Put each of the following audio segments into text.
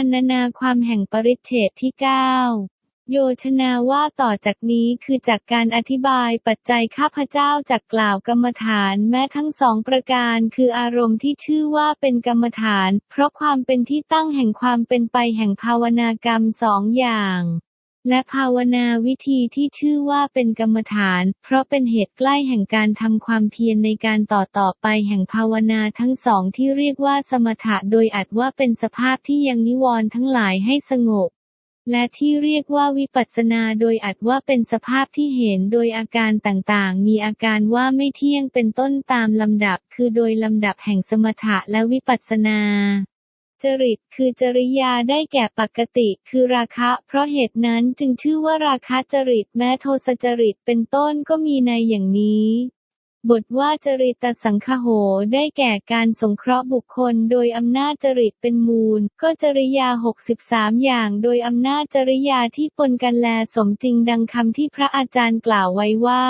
พันนาความแห่งปริเฉดที่ 9โยชนาว่าต่อจากนี้คือจากการอธิบายปัจจัยข้าพเจ้าจากกล่าวกรรมฐานแม้ทั้งสองประการคืออารมณ์ที่ชื่อว่าเป็นกรรมฐาน เพราะความเป็นที่ตั้งแห่งความเป็นไปแห่งภาวนากรรมสองอย่าง และภาวนาวิธีที่ชื่อว่าเป็นกรรมฐาน เพราะเป็นเหตุใกล้แห่งการทำความเพียรในการต่อต่อไปแห่งภาวนาทั้งสองที่เรียกว่าสมถะโดยอัดว่าเป็นสภาพที่ยังนิวรณ์ทั้งหลายให้สงบ และที่เรียกว่าวิปัสสนาโดยอัดว่าเป็นสภาพที่เห็นโดยอาการต่างๆ มีอาการว่าไม่เที่ยงเป็นต้นตามลำดับ คือโดยลำดับแห่งสมถะและวิปัสสนา จริตคือจริยาได้แก่ปกติคือราคะ เพราะเหตุนั้นจึงชื่อว่าราคะจริตแม้โทสจริตเป็นต้นก็มีในอย่างนี้ บทว่าจริตสังคโหได้แก่การสงเคราะห์บุคคลโดยอำนาจจริตเป็นมูล ก็จริยา 63 อย่างโดยอำนาจจริยาที่ปนกันแลสมจริงดังคำที่พระอาจารย์กล่าวไว้ว่า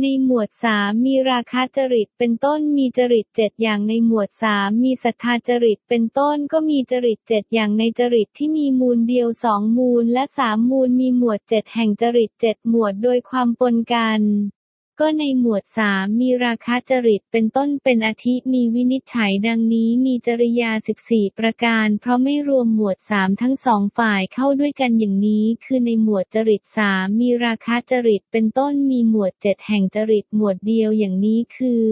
ในหมวดสามมีราคะจริตเป็นต้นมีจริตเจ็ดอย่างในหมวดสามมีศรัทธาจริตเป็นต้นก็มีจริตเจ็ดอย่างในจริตที่มีมูลเดียวสองมูลและสามมูลมีหมวดเจ็ดแห่งจริตเจ็ดหมวดโดยความปนกัน ก็ในหมวดสามมีราคะจริตเป็นต้นเป็นอาทิมีวินิจฉัยดังนี้มีจริยา 14 ประการ เพราะไม่รวมหมวดสามทั้งสองฝ่ายเข้าด้วยกันอย่างนี้ คือในหมวดจริตสามมีราคะจริตเป็นต้นมีหมวดเจ็ดแห่งจริตหมวดเดียวอย่างนี้คือ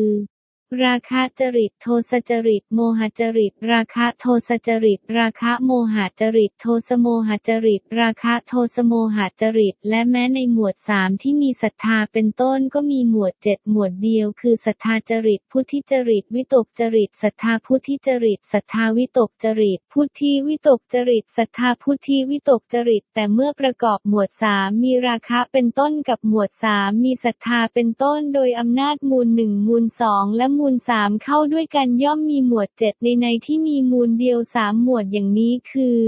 ราคะจริตโทสจริต โมหจริต ราคะโทสจริต ราคะโมหจริต โทสโมหจริต ราคะโทสโมหจริต และแม้ในหมวดสามที่มีศรัทธาเป็นต้นก็มีหมวดเจ็ดหมวดเดียว คือศรัทธาจริต พุทธิจริต วิตกจริตศรัทธาพุทธิจริตศรัทธาวิตกจริต พุทธิวิตกจริตศรัทธาพุทธิวิตกจริต แต่เมื่อประกอบหมวดสามมีราคะเป็นต้นกับหมวดสามมีศรัทธาเป็นต้น โดยอำนาจมูลหนึ่งมูลสองและมูลสามเข้าด้วยกันย่อมมีหมวดเจ็ดในในที่มีมูลเดียวสามหมวดอย่างนี้คือ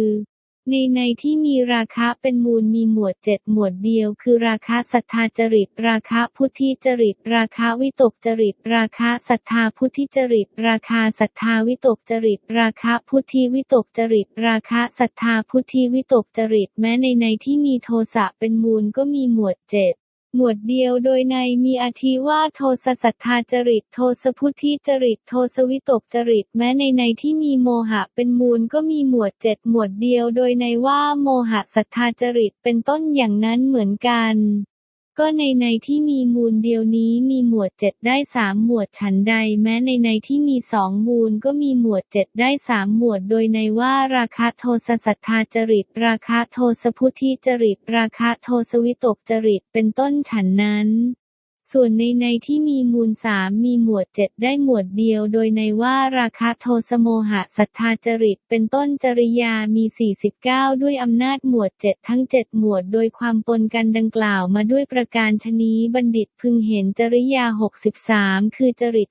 ในในที่มีราคะเป็นมูลมีหมวดเจ็ดหมวดเดียว คือราคะศรัทธาจริต ราคะพุทธิจริต ราคะวิตกจริต ราคะศรัทธาพุทธิจริต ราคาศรัทธาวิตกจริต ราคะพุทธิวิตกจริต ราคะศรัทธาพุทธิวิตกจริต แม้ในในที่มีโทสะเป็นมูลก็มีหมวดเจ็ด หมวดเดียวโดยในมีอธิว่าโทสสัทธาจริต โทสพุทธิจริต โทสวิตกจริต แม้ในในที่มีโมหะเป็นมูลก็มีหมวดเจ็ดหมวดเดียวโดยในว่าโมหะสัทธาจริตเป็นต้นอย่างนั้นเหมือนกัน ก็ในในที่มีมูลเดียวนี้มีหมวดเจ็ดได้สามหมวดฉันใด แม้ในในที่มีสองมูลก็มีหมวดเจ็ดได้สามหมวด โดยในว่าราคะโทสศรัทธาจริต ราคะโทสพุทธิจริต ราคะโทสวิตกจริตเป็นต้นฉันนั้น ส่วนในในที่มีมูลสามมีหมวดเจ็ดได้หมวดเดียว โดยในว่าราคะโทสโมหะศรัทธาจริต เป็นต้นจริยามี 49 ด้วยอำนาจหมวดเจ็ดทั้งเจ็ดหมวดโดยความปนกันดังกล่าวมาด้วยประการชนี้บัณฑิตพึงเห็นจริยา 63 คือจริต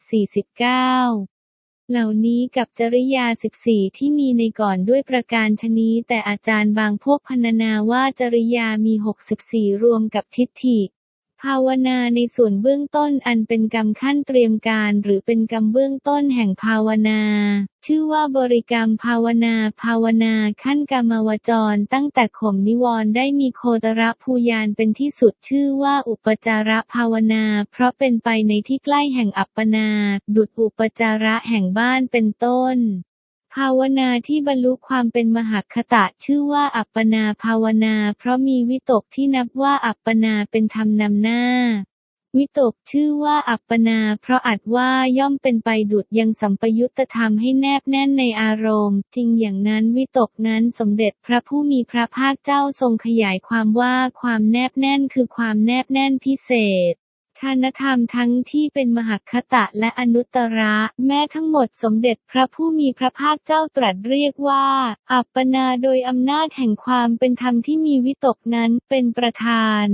49เหล่านี้กับจริยา 14 ที่มีในก่อนด้วยประการชนี้แต่อาจารย์บางพวกพรรณนาว่าจริยามี 64 รวมกับทิฏฐิ ภาวนาในส่วนเบื้องต้นอันเป็นกรรมขั้นเตรียมการหรือเป็นกรรมเบื้องต้นแห่งภาวนา ชื่อว่าบริกรรมภาวนาภาวนาขั้นกรรมวจร ตั้งแต่ข่มนิวรณ์ได้มีโคตรภูยานเป็นที่สุดชื่อว่าอุปจาระภาวนา เพราะเป็นไปในที่ใกล้แห่งอัปปนา ดุจอุปจาระแห่งบ้านเป็นต้น ภาวนาที่บรรลุความเป็นมหคตะชื่อว่าอัปปนาภาวนา เพราะมีวิตกที่นับว่าอัปปนาเป็นธรรมนำหน้า วิตกชื่อว่าอัปปนา เพราะอัดว่าย่อมเป็นไปดุดยังสัมปยุตธรรมให้แนบแน่นในอารมณ์ จริงอย่างนั้นวิตกนั้นสมเด็จพระผู้มีพระภาคเจ้าทรงขยายความว่าความแนบแน่นคือความแนบแน่นพิเศษ ฌานธรรมทั้งที่เป็นมหคตะและอนุตตระ แม้ทั้งหมดสมเด็จพระผู้มีพระภาคเจ้าตรัสเรียกว่า อัปปนาโดยอำนาจแห่งความเป็นธรรมที่มีวิตกนั้นเป็นประธาน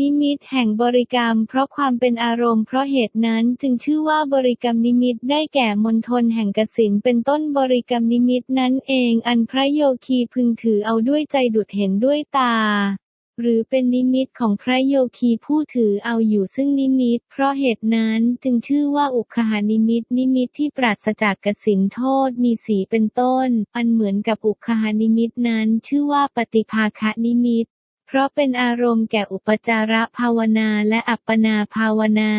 นิมิตแห่งบริกรรม เพราะความเป็นอารมณ์เพราะเหตุนั้นจึงชื่อว่าบริกรรมนิมิตได้แก่มณฑลแห่งกสินเป็นต้นบริกรรมนิมิตนั้นเอง อันพระโยคีพึงถือเอาด้วยใจดุดเห็นด้วยตา หรือเป็นนิมิตของพระโยคีผู้ถือเอาอยู่ซึ่งนิมิต เพราะเหตุนั้นจึงชื่อว่าอุคหานิมิต นิมิตที่ปราศจากกสินโทษมีสีเป็นต้น อันเหมือนกับอุคหานิมิตนั้น ชื่อว่าปฏิภาคานิมิต เพราะเป็นอารมณ์แก่อุปจาระภาวนาและอัปปนาภาวนา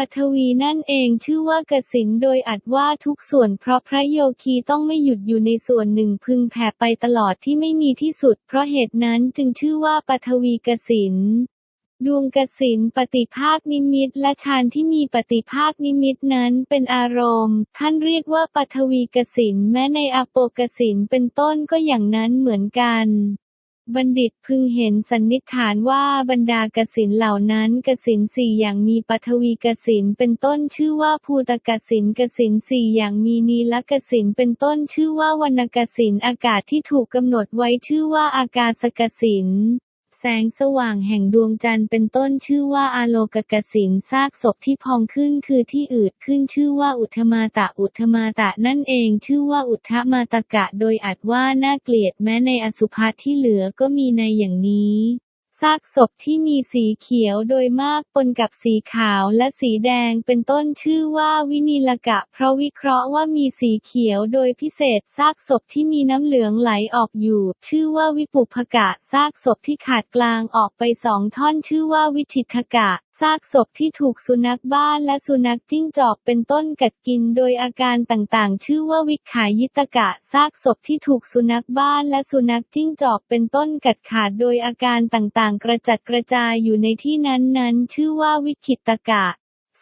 ปฐวีนั่นเองชื่อว่ากสินโดยอัดว่าทุกส่วนเพราะพระโยคีต้องไม่หยุดอยู่ในส่วนหนึ่งพึงแผ่ไปตลอดที่ไม่มีที่สุด เพราะเหตุนั้นจึงชื่อว่าปฐวีกสินดวงกสินปฏิภาคนิมิตและฌานที่มีปฏิภาคนิมิตนั้นเป็นอารมณ์ ท่านเรียกว่าปฐวีกสินแม้ในอโปกสินเป็นต้นก็อย่างนั้นเหมือนกัน บัณฑิตพึงเห็นสันนิษฐานว่าบรรดากสินเหล่านั้นกสินสี่อย่างมีปฐวีกสินเป็นต้นชื่อว่าภูตกสินกสินสี่อย่างมีนีลกสินเป็นต้นชื่อว่าวรรณกสินอากาศที่ถูกกำหนดไว้ชื่อว่าอากาศกสิน แสงสว่างแห่งดวงจันทร์เป็นต้นชื่อว่าอาโลกกสินซากศพที่พองขึ้นคือที่อืดขึ้นชื่อว่าอุทมาตะอุทมาตะนั่นเองชื่อว่าอุทมาตะกะโดยอาจว่าน่าเกลียดแม้ในอสุภะที่เหลือก็มีในอย่างนี้ ซากศพที่มีสีเขียวโดยมากปนกับสีขาวและสีแดงเป็นต้นชื่อว่าวินิลกะ เพราะวิเคราะห์ว่ามีสีเขียวโดยพิเศษซากศพที่มีน้ำเหลืองไหลออกอยู่ ชื่อว่าวิปุพกะซากศพที่ขาดกลางออกไปสองท่อนชื่อว่าวิชิตกะ ซากศพที่ถูกสุนัขบ้านและสุนัขจิ้งจอกเป็นต้นกัดกินโดยอาการต่างๆ ชื่อว่าวิขายิตกะ ซากศพที่ถูกสุนัขบ้านและสุนัขจิ้งจอกเป็นต้นกัดขาดโดยอาการต่างๆ กระจัดกระจายอยู่ในที่นั้นๆ ชื่อว่าวิขิตกะ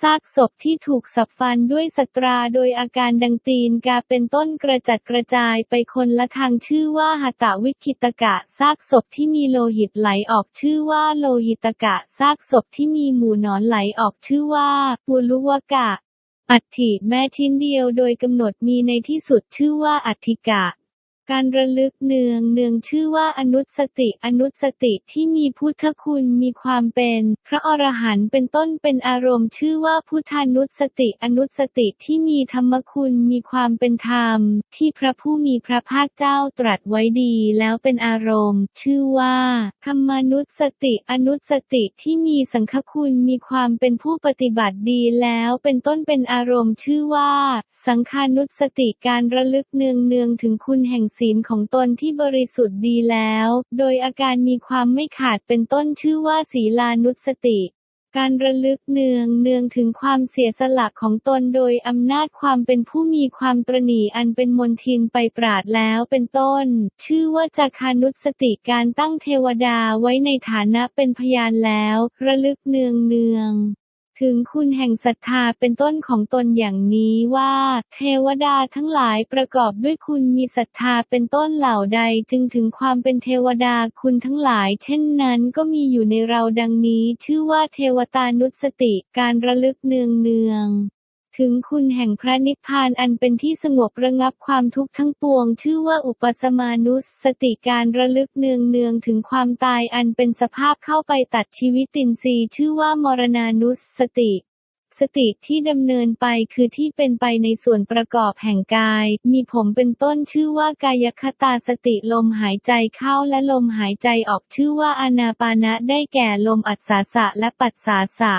ซากศพที่ถูกสับฟันด้วยสตราโดยอาการดังตีนกาเป็นต้นกระจัดกระจายไปคนละทางชื่อว่าหตวิคิตกะซากศพที่มีโลหิตไหลออกชื่อว่าโลหิตกะซากศพที่มีหมู่นอนไหลออกชื่อว่าปุลุวกะอัฐิแม้ชิ้นเดียวโดยกำหนดมีในที่สุดชื่อว่าอัฐิกะ การระลึกเนืองเนืองชื่อว่าอนุสติ อนุสติที่มีพุทธคุณมีความเป็น พระอรหันต์เป็นต้นเป็นอารมณ์ ชื่อว่าพุทธานุสติ อนุสติที่มีธรรมคุณมีความเป็นธรรม ที่พระผู้มีพระภาคเจ้าตรัสไว้ดีแล้วเป็นอารมณ์ ชื่อว่าธรรมานุสติ อนุสติที่มีสังฆคุณมีความเป็นผู้ปฏิบัติดีแล้วเป็นต้นเป็นอารมณ์ ชื่อว่า สังขานุสติการระลึกเนืองเนืองถึงคุณแห่งศีลของตนที่บริสุทธิ์ดีแล้ว โดยอาการมีความไม่ขาดเป็นต้นชื่อว่าศีลานุสติ การระลึกเนืองเนืองถึงความเสียสละของตนโดยอำนาจความเป็นผู้มีความตรณีอันเป็นมนทินไปปราดแล้วเป็นต้น ชื่อว่าจาคานุสติการตั้งเทวดาไว้ในฐานะเป็นพยานแล้ว ระลึกเนืองเนือง ถึงคุณแห่งศรัทธาเป็นต้นของตนอย่างนี้ว่า เทวดาทั้งหลายประกอบด้วยคุณมีศรัทธาเป็นต้นเหล่าใดจึงถึงความเป็นเทวดาคุณทั้งหลาย เช่นนั้นก็มีอยู่ในเราดังนี้ ชื่อว่าเทวตานุสติการระลึกเนืองเนือง ถึงคุณแห่งพระนิพพานอันเป็นที่สงบระงับความทุกข์ทั้งปวง ชื่อว่าอุปสมานุสสติการระลึกเนืองเนืองถึงความตายอันเป็นสภาพเข้าไปตัดชีวิตตินทรีย์ชื่อว่ามรณานุสสติ สติที่ดำเนินไปคือที่เป็นไปในส่วนประกอบแห่งกาย มีผมเป็นต้นชื่อว่ากายคตาสติลมหายใจเข้าและลมหายใจออกชื่อว่าอนาปานะได้แก่ลมอัศสาสะและปัสสาสะ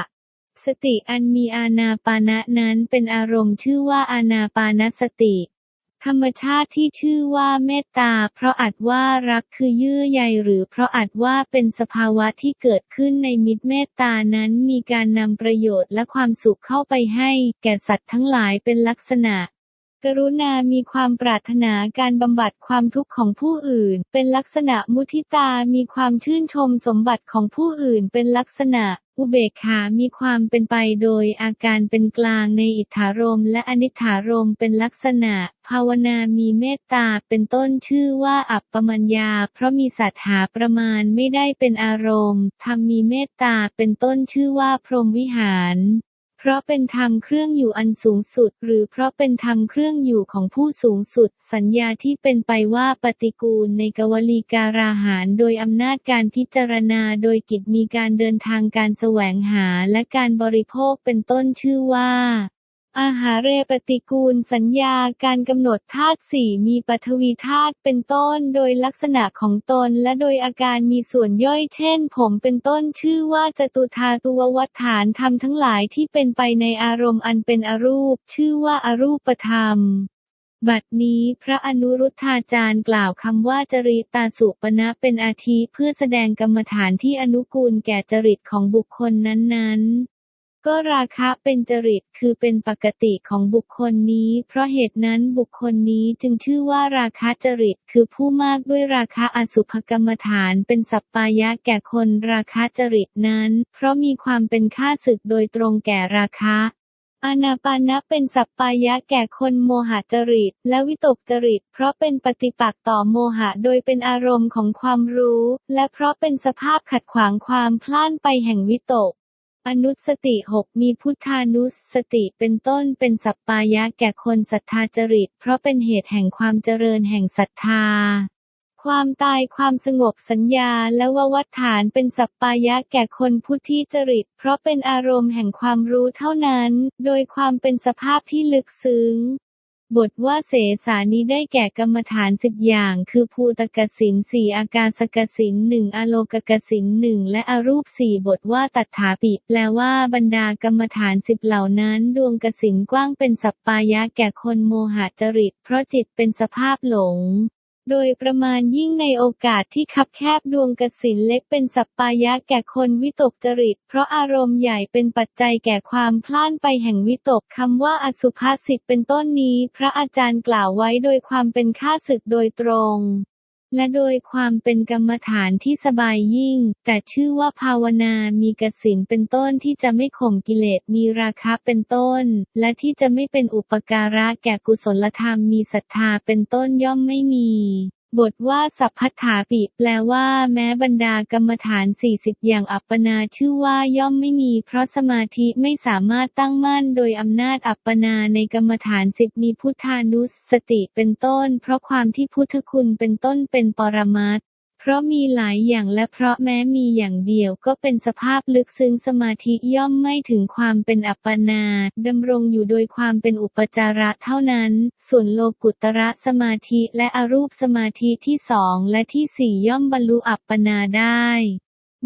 สติอันมีอาณาปานะนั้นเป็นอารมณ์ชื่อว่าอาณาปานสติ ธรรมชาติที่ชื่อว่าเมตตา เพราะอัดว่ารักคือเยื่อใยหรือเพราะอัดว่าเป็นสภาวะที่เกิดขึ้นในมิตรเมตตานั้นมีการนำประโยชน์และความสุขเข้าไปให้ แก่สัตว์ทั้งหลายเป็นลักษณะ กรุณามีความปรารถนาการบำบัดความทุกข์ของผู้อื่น เป็นลักษณะมุทิตา มีความชื่นชมสมบัติของผู้อื่น เป็นลักษณะ อุเบกขา มีความเป็นไปโดยอาการเป็นกลางในอิทธารมและอนิถารมเป็นลักษณะ ภาวนามีเมตตา เป็นต้นชื่อว่าอัปปมัญญา เพราะมีสัตหาประมาณไม่ได้เป็นอารมณ์ทำมีเมตตา เป็นต้นชื่อว่าพรหมวิหาร พราะเป็นธรรมเครื่องอยู่อันสูงสุด หรือเพราะเป็นธรรมเครื่องอยู่ของผู้สูงสุด สัญญาที่เป็นไปว่าปฏิกูลในกวลีการาหารโดยอำนาจการพิจารณาโดยกิจมีการเดินทางการแสวงหาและการบริโภคเป็นต้นชื่อว่า อาหาเรปฏิกูลสัญญาการกำหนดธาตุสี่มีปฐวีธาตุเป็นต้นโดยลักษณะของตนและโดยอาการมีส่วนย่อยเช่น ผมเป็นต้นชื่อว่าจตุธาตุววัฏฐานธรรมทั้งหลายที่เป็นไปในอารมณ์อันเป็นอรูป ชื่อว่าอารูปธรรมบัดนี้พระอนุรุทธาจารย์กล่าวคำว่าจริตาสุปณะเป็นอาทิเพื่อแสดงกรรมฐานที่อนุกูลแก่จริตของบุคคลนั้นๆ ก็ราคะเป็นจริตคือเป็นปกติของบุคคลนี้ เพราะเหตุนั้นบุคคลนี้จึงชื่อว่าราคะจริต คือผู้มากด้วยราคะอสุภกรรมฐาน เป็นสัปปายะแก่คนราคะจริตนั้น เพราะมีความเป็นข้าศึกโดยตรงแก่ราคะอานาปานะเป็นสัปปายะแก่คนโมหจริต และวิตกจริต เพราะเป็นปฏิปักษ์ต่อโมหะโดยเป็นอารมณ์ของความรู้ และเพราะเป็นสภาพขัดขวางความพล่านไปแห่งวิตก อนุสติหกมีพุทธานุสติเป็นต้นเป็นสัปปายะแก่คนศรัทธาจริต เพราะเป็นเหตุแห่งความเจริญแห่งศรัทธา ความตายความสงบสัญญาและววัฏฐานเป็นสัปปายะแก่คนพุทธิจริต เพราะเป็นอารมณ์แห่งความรู้เท่านั้น โดยความเป็นสภาพที่ลึกซึ้ง บทว่าเสสานี้ได้แก่กรรมฐานสิบอย่าง คือภูตกสินสี่อากาสกสินหนึ่งอโลกกสินหนึ่งและอรูปสี่บทว่าตัถาปิแปลว่าบรรดากรรมฐานสิบเหล่านั้น ดวงกสินกว้างเป็นสัปปายะแก่คนโมหะจริต เพราะจิตเป็นสภาพหลง โดยประมาณยิ่งในโอกาสที่คับแคบดวงกสินเล็กเป็นสัปปายะแก่คนวิตกจริต เพราะอารมณ์ใหญ่เป็นปัจจัยแก่ความพล่านไปแห่งวิตกคำว่าอสุภาษิตเป็นต้นนี้ พระอาจารย์กล่าวไว้โดยความเป็นข้าศึกโดยตรง และโดยความเป็นกรรมฐานที่สบายยิ่ง แต่ชื่อว่าภาวนามีกสินเป็นต้นที่จะไม่ข่มกิเลสมีราคะเป็นต้น และที่จะไม่เป็นอุปการะแก่กุศลธรรมมีศรัทธาเป็นต้นย่อมไม่มี บทว่าสัพพัทธาปิแปลว่าแม้บรรดากรรมฐาน 40 อย่างอัปปนาชื่อว่าย่อมไม่มี เพราะสมาธิไม่สามารถตั้งมั่นโดยอำนาจอัปปนาในกรรมฐานสิบมีพุทธานุสติเป็นต้น เพราะความที่พุทธคุณเป็นต้นเป็นปรมัต เพราะมีหลายอย่างและเพราะแม้มีอย่างเดียวก็เป็นสภาพลึกซึ้งสมาธิย่อมไม่ถึงความเป็นอัปปนาดำรงอยู่โดยความเป็นอุปจาระเท่านั้น ส่วนโลกุตระสมาธิและอรูปสมาธิที่สองและที่สี่ย่อมบรรลุอัปปนาได้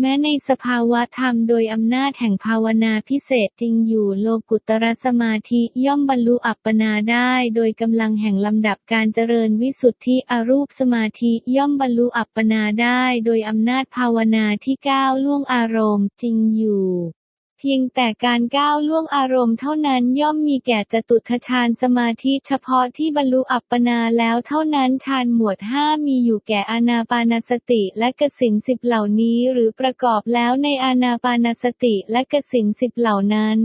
แม้ในสภาวะธรรมโดยอำนาจแห่งภาวนาพิเศษจริงอยู่โลกุตรสมาธิย่อมบรรลุอัปปนาได้โดยกำลังแห่งลำดับการเจริญวิสุทธิอรูปสมาธิย่อมบรรลุอัปปนาได้โดยอำนาจภาวนาที่ก้าวล่วงอารมณ์จริงอยู่ เพียงแต่การก้าวล่วงอารมณ์เท่านั้นย่อมมีแก่จตุทชานสมาธิเฉพาะที่บรรลุอัปปนาแล้วเท่านั้นฌานหมวดห้ามีอยู่แก่อานาปานสติและกสินสิบเหล่านี้หรือประกอบแล้วในอานาปานสติและกสินสิบเหล่านั้น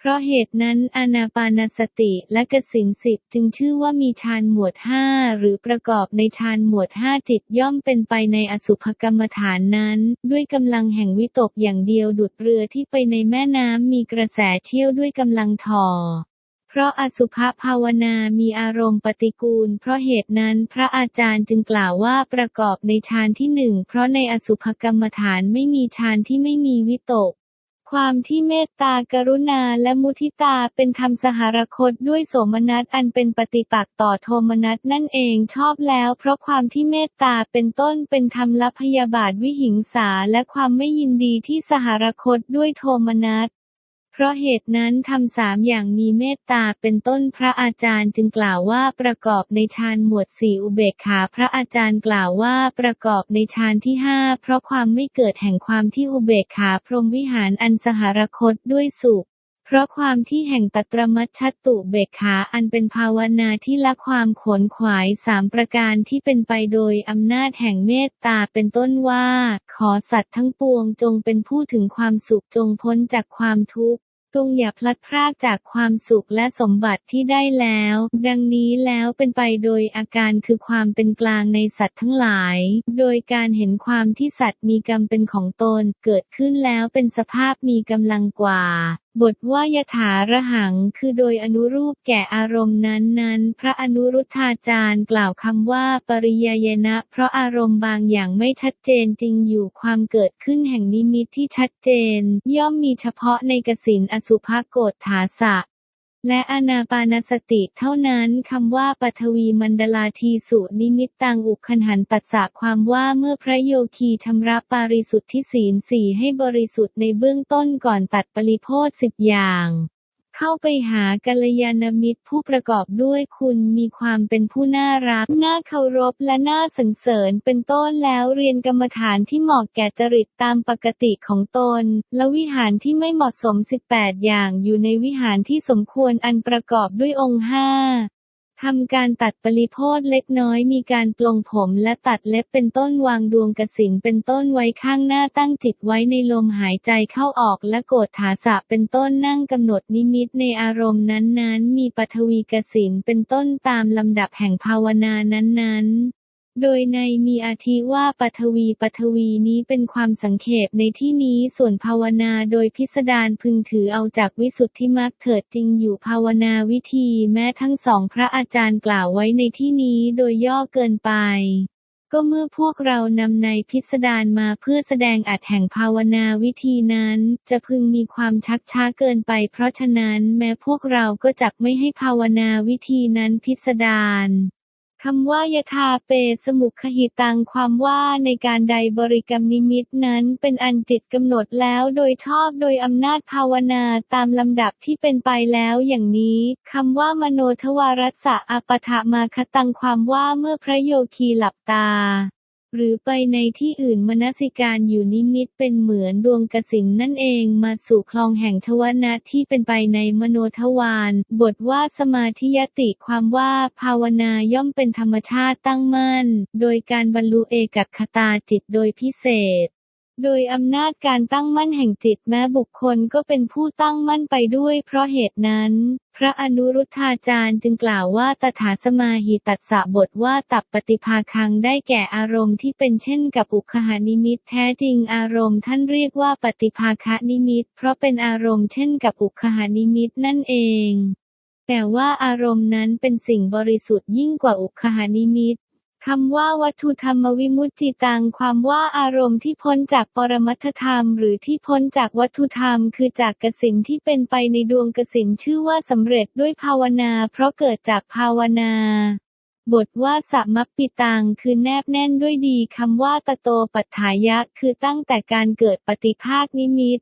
เพราะเหตุนั้นอานาปานสติและกสินสิบจึงชื่อว่ามีฌานหมวดห้าหรือประกอบในฌานหมวดห้าจิตย่อมเป็นไปในอสุภกรรมฐานนั้น ด้วยกำลังแห่งวิตกอย่างเดียวดุดเรือที่ไปในแม่น้ำมีกระแสเชี่ยวด้วยกำลังทอเพราะอสุภภาวนามีอารมณ์ปฏิกูล เพราะเหตุนั้นพระอาจารย์จึงกล่าวว่าประกอบในฌานที่หนึ่งเพราะในอสุภกรรมฐานไม่มีฌานที่ไม่มีวิตก ความที่เมตตากรุณาและมุทิตาเป็นธรรมสหรคตด้วยโสมนัสอันเป็นปฏิปักษ์ต่อโทมนัสนั่นเองชอบแล้ว เพราะความที่เมตตาเป็นต้นเป็นธรรมละพยาบาทวิหิงสาและความไม่ยินดีที่สหรคตด้วยโทมนัส เพราะเหตุนั้นทำสามอย่างมีเมตตาเป็นต้นพระอาจารย์จึงกล่าวว่าประกอบในฌานหมวดสี่อุเบกขาพระอาจารย์กล่าวว่าประกอบในฌานที่ห้าเพราะความไม่เกิดแห่งความที่อุเบกขาพรหมวิหารอันสหรคตด้วยสุขเพราะความที่แห่งตัตรมัชชตุเบกขาอันเป็นภาวนาที่ละความขนขวายสามประการที่เป็นไปโดยอำนาจแห่งเมตตาเป็นต้นว่า ขอสัตว์ทั้งปวงจงเป็นผู้ถึงความสุขจงพ้นจากความทุกข์ จงอย่าพลัดพรากจากความสุขและสมบัติที่ได้แล้ว ดังนี้แล้วเป็นไปโดยอาการคือความเป็นกลางในสัตว์ทั้งหลาย โดยการเห็นความที่สัตว์มีกรรมเป็นของตน เกิดขึ้นแล้วเป็นสภาพมีกำลังกว่า บทว่ายถาระหังคือโดยอนุรูปแก่อารมณ์นั้นๆ พระอนุรุทธาจารย์กล่าวคำว่าปริยยนะ เพราะอารมณ์บางอย่างไม่ชัดเจนจริงอยู่ความเกิดขึ้นแห่งนิมิตที่ชัดเจน ย่อมมีเฉพาะในกสินอสุภโกฏฐาสะ และอานาปานสติเท่านั้นคำว่าปัทวีมันดลาทีสุนิมิตตังอุคันหันตัสสะความว่าเมื่อพระโยคีชำระปาริสุทธิศีลสี่ให้บริสุทธิ์ในเบื้องต้นก่อนตัดปริโพธสิบอย่าง เข้าไปหากัลยาณมิตรผู้ประกอบด้วยคุณมีความเป็นผู้น่ารัก น่าเคารพและน่าสรรเสริญเป็นต้นแล้วเรียนกรรมฐานที่เหมาะแก่จริตตามปกติของตน และวิหารที่ไม่เหมาะสม 18 อย่างอยู่ในวิหารที่สมควรอันประกอบด้วยองค์ห้า ทำการตัดปริโพธเล็กน้อยมีการปลงผมและตัดเล็บเป็นต้นวางดวงกสิงเป็นต้นไว้ข้างหน้าตั้งจิตไว้ในลมหายใจเข้าออกและโกฏฐาสะเป็นต้นนั่งกำหนดนิมิตในอารมณ์นั้นๆ มีปฐวีกสิงเป็นต้นตามลำดับแห่งภาวนานั้นๆ โดยในมีอาทิว่าปฐวีปฐวีนี้เป็นความสังเขปในที่นี้ส่วนภาวนาโดยพิสดารพึงถือเอาจากวิสุทธิมรรคเถิดจริงอยู่ภาวนาวิธีแม้ทั้งสองพระอาจารย์กล่าวไว้ในที่นี้โดยย่อเกินไปก็เมื่อพวกเรานำในพิสดารมาเพื่อแสดงอัดแห่งภาวนาวิธีนั้น จะพึงมีความชักช้าเกินไป เพราะฉะนั้นแม้พวกเราก็จักไม่ให้ภาวนาวิธีนั้นพิสดาร คำว่ายทาเปสมุขหิตังความว่าในการใดบริกรรมนิมิตนั้นเป็นอันจิตกำหนดแล้วโดยชอบโดยอำนาจภาวนาตามลำดับที่เป็นไปแล้วอย่างนี้คำว่ามโนทวารัสสะอปทะมาคตังความว่าเมื่อพระโยคีหลับตา หรือไปในที่อื่นมนสิการอยู่นิมิตเป็นเหมือนดวงกสินนั่นเองมาสู่คลองแห่งชวนะที่เป็นไปในมโนทวารบทว่าสมาธิยติความว่าภาวนาย่อมเป็นธรรมชาติตั้งมั่น โดยการบรรลุเอกคตาจิตโดยพิเศษ โดยอำนาจการตั้งมั่นแห่งจิตแม้บุคคลก็เป็นผู้ตั้งมั่นไปด้วย เพราะเหตุนั้น พระอนุรุทธาจารย์จึงกล่าวว่าตถาสมาหิตัสสะบทว่าตับปฏิภาคังได้แก่อารมณ์ที่เป็นเช่นกับอุคหานิมิตแท้จริงอารมณ์ท่านเรียกว่าปฏิภาคะนิมิต เพราะเป็นอารมณ์เช่นกับอุคหานิมิตนั่นเอง แต่ว่าอารมณ์นั้นเป็นสิ่งบริสุทธิ์ยิ่งกว่าอุคหานิมิต คำว่าวัตถุธรรมวิมุตจิตัง ความว่าอารมณ์ที่พ้นจากปรมัตธรรม หรือที่พ้นจากวัตถุธรรม คือจากกสินที่เป็นไปในดวงกสินชื่อว่าสำเร็จด้วยภาวนา เพราะเกิดจากภาวนาบทว่าสัมปปิตังคือแนบแน่นด้วยดีคำว่าตะโตปัฏฐายะ คือตั้งแต่การเกิดปฏิภาคนิมิต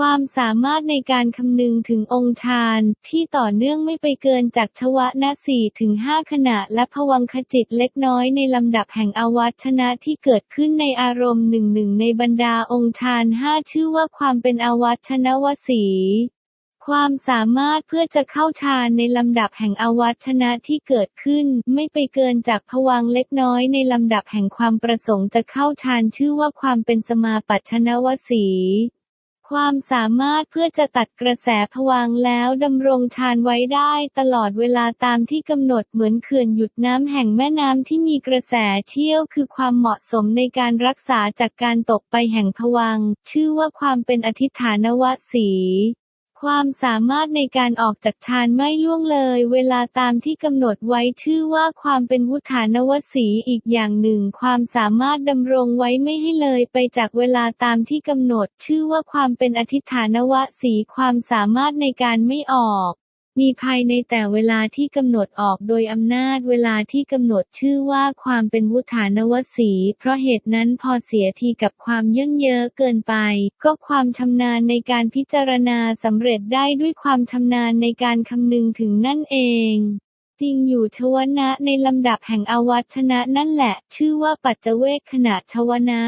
ความสามารถในการคำนึงถึงองค์ฌานที่ต่อเนื่องไม่ไปเกินจากชวนะสี่ถึงห้าขณะ และภวังคจิตเล็กน้อยในลำดับแห่งอวัชนะที่เกิดขึ้นในอารมณ์หนึ่งหนึ่งในบรรดาองค์ฌานห้าชื่อว่าความเป็นอวัชนวสีความสามารถเพื่อจะเข้าฌานในลำดับแห่งอวัชนะที่เกิดขึ้น ไม่ไปเกินจากภวังเล็กน้อยในลำดับแห่งความประสงค์จะเข้าฌานชื่อว่าความเป็นสมาปัชนวสี ความสามารถเพื่อจะตัดกระแสผวังแล้วดำรงชานไว้ได้ตลอดเวลาตามที่กำหนดเหมือนเขื่อนหยุดน้ำแห่งแม่น้ำที่มีกระแสเชี่ยวคือความเหมาะสมในการรักษาจากการตกไปแห่งผวัง ชื่อว่าความเป็นอธิฐานวสี ความสามารถในการออกจากฌานไม่ล่วงเลย เวลาตามที่กำหนดไว้ชื่อว่าความเป็นวุฒานวสีอีกอย่างหนึ่ง ความสามารถดำรงไว้ไม่ให้เลยไปจากเวลาตามที่กำหนด ชื่อว่าความเป็นอธิฐานวสีความสามารถในการไม่ออก มีภายในแต่เวลาที่กำหนดออกโดยอำนาจเวลาที่กำหนดชื่อว่าความเป็นวุฒานวสี เพราะเหตุนั้นพอเสียทีกับความเยื่องเยอะเกินไป ก็ความชำนาญในการพิจารณาสำเร็จได้ด้วยความชำนาญในการคำนึงถึงนั่นเองจริงอยู่ชวนะในลำดับแห่งอวัชนะนั่นแหละ ชื่อว่าปัจเจเวกขณะชวนะ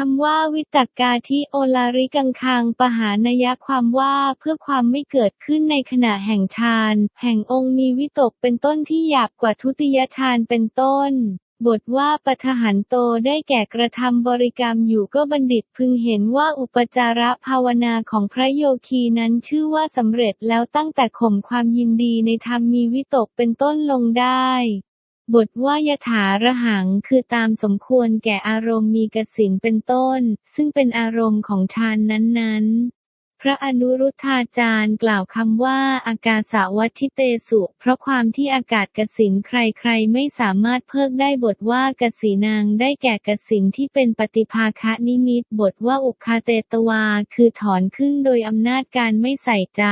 คำว่าวิตกกาที่โอลาริกังคังปหานยะความว่าเพื่อความไม่เกิดขึ้นในขณะแห่งฌานแห่งองค์มีวิตกเป็นต้นที่หยาบกว่าทุติยฌานเป็นต้น บทว่าปทหันโตได้แก่กระทำบริกรรมอยู่ก็บัณฑิตพึงเห็นว่าอุปจาระภาวนาของพระโยคีนั้นชื่อว่าสำเร็จแล้วตั้งแต่ข่มความยินดีในธรรมมีวิตกเป็นต้นลงได้ บทว่ายถาระหังคือตามสมควรแก่อารมณ์มีกสินเป็นต้น ซึ่งเป็นอารมณ์ของฌานนั้นๆ พระอนุรุทธาจารย์กล่าวคำว่าอากาสาวัชิเตสุ เพราะความที่อากาศกสินใครๆไม่สามารถเพิกได้บทว่ากสีนางได้แก่กสินที่เป็นปฏิภาคะนิมิต บทว่าอุคาเตตวา คือถอนขึ้นโดยอำนาจการไม่ใส่ใจ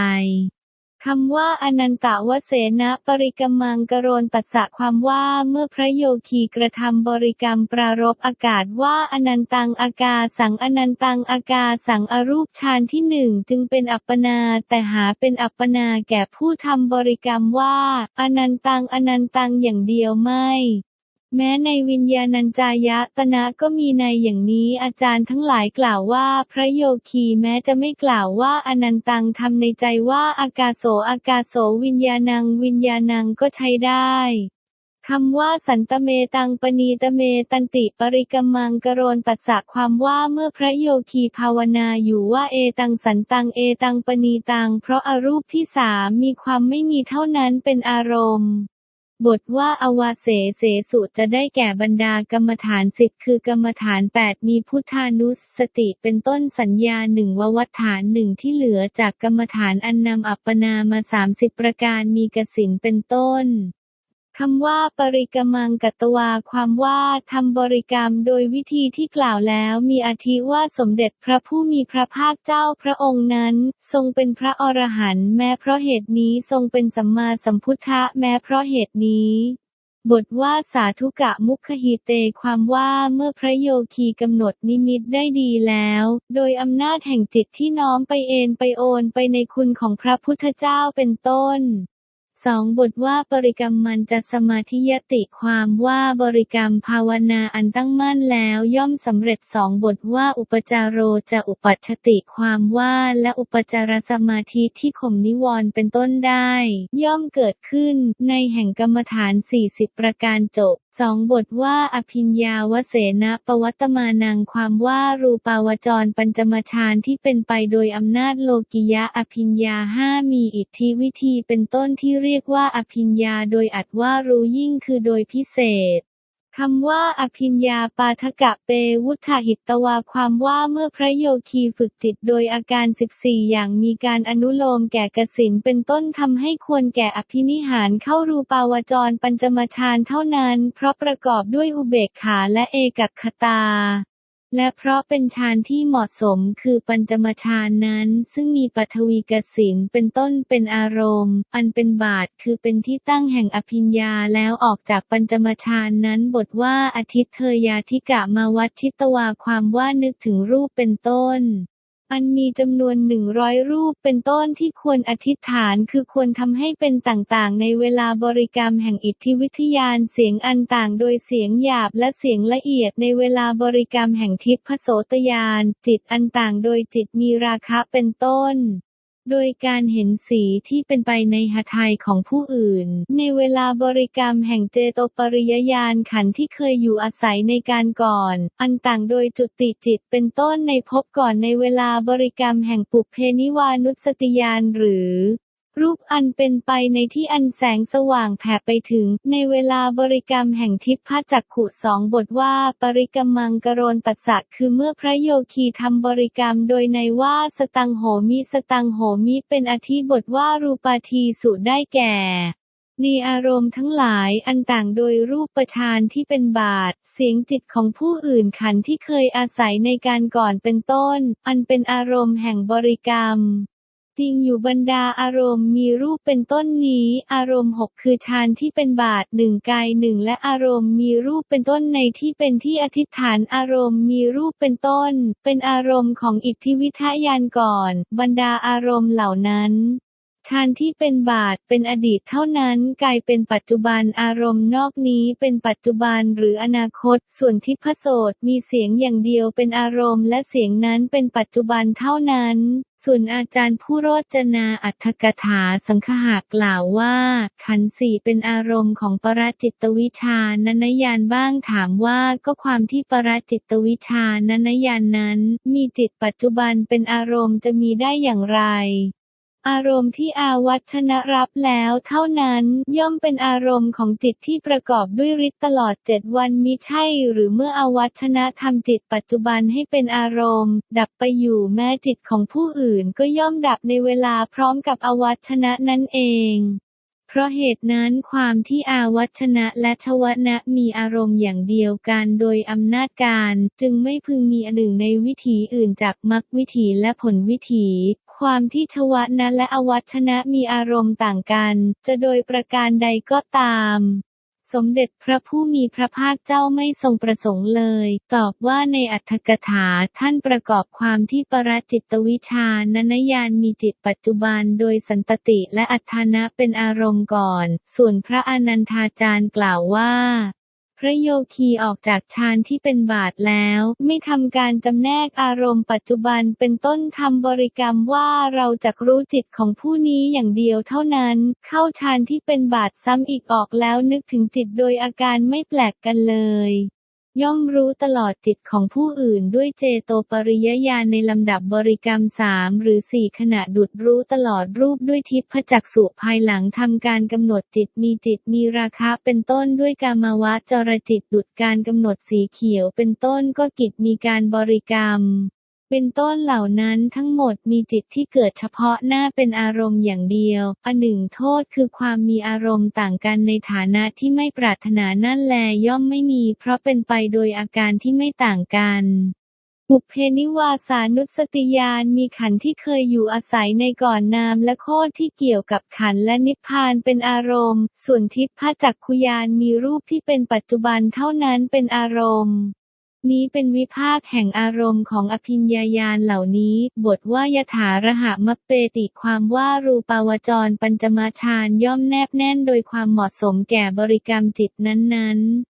คำว่าอนันตวเสนะปริกมังกโรนตัสสะความว่าเมื่อพระโยคีกระทำบริกรรมปรารบอากาศว่าอนันตังอากาสังอนันตังอากาสังอรูปฌานที่หนึ่งจึงเป็นอัปปนาแต่หาเป็นอัปปนาแก่ผู้ทำบริกรรมว่า อนันตังอนันตังอย่างเดียวไม่ แม้ในวิญญาณัญจายตนะก็มีในอย่างนี้อาจารย์ทั้งหลายกล่าวว่า พระโยคีแม้จะไม่กล่าวว่าอนันตังทำในใจว่าอากาโสอากาโสวิญญาณังวิญญาณังก็ใช้ได้คำว่าสันตเมตังปณีตเมตันติปริกมังกโรนตัสสะความว่าเมื่อพระโยคีภาวนาอยู่ว่าเอตังสันตังเอตังปณีตังเพราะอารูปที่สามมีความไม่มีเท่านั้นเป็นอารมณ์ บทว่าอวาเสเสสุจะได้แก่บรรดากรรมฐานสิบคือกรรมฐาน8มีพุทธานุสติเป็นต้นสัญญาหนึ่งววัฏฐานหนึ่งที่เหลือจากกรรมฐานอันนำอัปปนามา30ประการมีกสินเป็นต้น คำว่าปริกมังกัตวาความว่าทำบริกรรมโดยวิธีที่กล่าวแล้วมีอาทิว่าสมเด็จพระผู้มีพระภาคเจ้าพระองค์นั้น ทรงเป็นพระอรหันต์แม้เพราะเหตุนี้ทรงเป็นสัมมาสัมพุทธะแม้เพราะเหตุนี้บทว่าสาธุกะมุขหิเตความว่าเมื่อพระโยคีกำหนดนิมิตได้ดีแล้ว โดยอำนาจแห่งจิตที่น้อมไปเอนไปโอนไปในคุณของพระพุทธเจ้าเป็นต้น สองบทว่าบริกรรมมันจะสมาธิยติความว่าบริกรรมภาวนาอันตั้งมั่นแล้วย่อมสำเร็จสองบทว่าอุปจารโรจะอุปัชติความว่าและอุปจารสมาธิที่ข่มนิวรณ์เป็นต้นได้ ย่อมเกิดขึ้นในแห่งกรรมฐาน 40 ประการจบ สองบทว่าอภิญญาวเสนะปวัตมานังความว่ารูปาวจรปัญจมฌานที่เป็นไปโดยอำนาจโลกิยะอภิญญาห้ามีอิทธิวิธีเป็นต้นที่เรียกว่าอภิญญาโดยอัดว่ารู้ยิ่งคือโดยพิเศษ คำว่าอภิญญาปาทกะเปวุฒาหิตวาความว่าเมื่อพระโยคีฝึกจิตโดยอาการ 14 อย่างมีการอนุโลมแก่กสินเป็นต้นทำให้ควรแก่อภินิหารเข้ารูปาวจรปัญจมฌานเท่านั้น เพราะประกอบด้วยอุเบกขาและเอกัคตา และเพราะเป็นฌานที่เหมาะสมคือปัญจมฌานนั้น ซึ่งมีปัทวีกสินเป็นต้นเป็นอารมณ์ อันเป็นบาทคือเป็นที่ตั้งแห่งอภิญญาแล้วออกจากปัญจมฌานนั้นบทว่าอาทิตเทยาธิกะมาวัดชิตวาความว่านึกถึงรูปเป็นต้น อันมีจำนวนหนึ่งร้อยรูปเป็นต้นที่ควรอธิษฐานคือควรทำให้เป็นต่างๆ ในเวลาบริกรรมแห่งอิทธิวิทยานเสียงอันต่างโดยเสียงหยาบและเสียงละเอียดในเวลาบริกรรมแห่งทิพโสตยาน จิตอันต่างโดยจิตมีราคะเป็นต้น โดยการเห็นสีที่เป็นไปในหทัยของผู้อื่น ในเวลาบริกรรมแห่งเจโตปริยญาณขันธ์ที่เคยอยู่อาศัยในการก่อน อันต่างโดยจุติจิตเป็นต้นในภพก่อนในเวลาบริกรรมแห่งปุเพนิวานุสติญาณหรือ รูปอันเป็นไปในที่อันแสงสว่างแผ่ไปถึง ในเวลาบริกรรมแห่งทิพพจักขุสองบทว่า ปริกรรมังกรณตัสสะคือเมื่อพระโยคีทำบริกรรมโดยในว่าสตังโหมิสตังโหมิเป็นอธิบทว่ารูปาทีสุได้แก่ในอารมณ์ทั้งหลายอันต่างโดยรูปประชานที่เป็นบาท เสียงจิตของผู้อื่นขันที่เคยอาศัยในการก่อนเป็นต้น อันเป็นอารมณ์แห่งบริกรรม จริงอยู่บรรดาอารมณ์มีรูปเป็นต้นนี้ อารมณ์หกคือฌานที่เป็นบาทหนึ่งกายหนึ่งและอารมณ์มีรูปเป็นต้นในที่เป็นที่อธิษฐานอารมณ์มีรูปเป็นต้น เป็นอารมณ์ของอิทธิวิทยานก่อน บรรดาอารมณ์เหล่านั้น ฌานที่เป็นบาทเป็นอดีตเท่านั้นกลายเป็นปัจจุบันอารมณ์นอกนี้เป็นปัจจุบันหรืออนาคต ส่วนที่พโสดมีเสียงอย่างเดียวเป็นอารมณ์และเสียงนั้นเป็นปัจจุบันเท่านั้น ส่วนอาจารย์ผู้โรจนาอัตถกถาสังคหากล่าวว่า ขันสี่เป็นอารมณ์ของปรจิตวิชานันยานบ้างถามว่าก็ความที่ปรจิตวิชานันยานนั้น มีจิตปัจจุบันเป็นอารมณ์จะมีได้อย่างไร อารมณ์ที่อาวัชนะรับแล้วเท่านั้นย่อมเป็นอารมณ์ของจิตที่ประกอบด้วยฤทธิ์ตลอดเจ็ดวันมิใช่ หรือเมื่ออาวัชนะทำจิตปัจจุบันให้เป็นอารมณ์ ดับไปอยู่แม้จิตของผู้อื่นก็ย่อมดับในเวลาพร้อมกับอาวัชนะนั่นเองเพราะเหตุนั้นความที่อาวัชนะและชวนะมีอารมณ์อย่างเดียวกันโดยอำนาจการ จึงไม่พึงมีอันหนึ่งในวิถีอื่นจากมรรควิถีและผลวิถี ความที่ชวนะและอวัชนะมีอารมณ์ต่างกัน จะโดยประการใดก็ตามสมเด็จพระผู้มีพระภาคเจ้าไม่ทรงประสงค์เลย ตอบว่าในอัตถกถาท่านประกอบความที่ปรจิตวิชานนยานมีจิตปัจจุบันโดยสันตติและอัฏฐานะเป็นอารมณ์ก่อน ส่วนพระอนันทาจารย์กล่าวว่า ระโยคีออกจากฌานที่เป็นบาทแล้ว ไม่ทำการจำแนกอารมณ์ปัจจุบันเป็นต้นทำบริกรรมว่าเราจะรู้จิตของผู้นี้อย่างเดียวเท่านั้น เข้าฌานที่เป็นบาทซ้ำอีกออกแล้วนึกถึงจิตโดยอาการไม่แปลกกันเลย ย่อมรู้ตลอดจิตของผู้อื่นด้วยเจโตปริยญาณในลำดับบริกรรมสามหรือสี่ขณะดุดรู้ตลอดรูปด้วยทิพจักษุภายหลังทำการกำหนดจิตมีจิตมีราคะเป็นต้นด้วยกามวะจรจิตดุดการกำหนดสีเขียวเป็นต้นก็กิจมีการบริกรรม เป็นต้นเหล่านั้นทั้งหมดมีจิตที่เกิดเฉพาะหน้าเป็นอารมณ์อย่างเดียว อันหนึ่งโทษคือความมีอารมณ์ต่างกันในฐานะที่ไม่ปรารถนานั่นแลย่อมไม่มี เพราะเป็นไปโดยอาการที่ไม่ต่างกันบุพเพนิวาสานุสติญาณมีขันธ์ที่เคยอยู่อาศัยในก่อนนามและโคตที่เกี่ยวกับขันธ์และนิพพานเป็นอารมณ์ ส่วนทิพจักขุญาณมีรูปที่เป็นปัจจุบันเท่านั้นเป็นอารมณ์ นี้เป็นวิภาคแห่งอารมณ์ของอภิญญาญาณเหล่านี้ บทว่ายถาระหะมะเปติความว่ารูปาวจรปัญจมาชานย่อมแนบแน่นโดยความเหมาะสมแก่บริกรรมจิตนั้นๆ